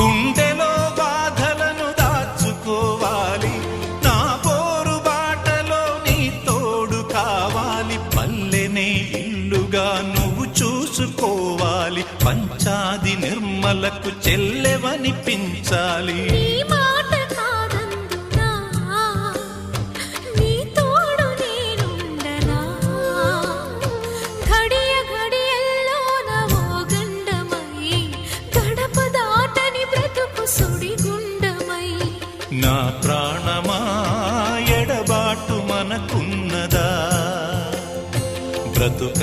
గుండెలో బాధలను దాచుకోవాలి. నా పోరు బాటలో నీ తోడు కావాలి. పల్లెనే ఇల్లుగా నువ్వు చూసుకోవాలి. పంచాది నిర్మలకు చెల్లెవనిపించాలి. నా ప్రాణమా ఎడబాటు మనకున్నదా? బ్రతుక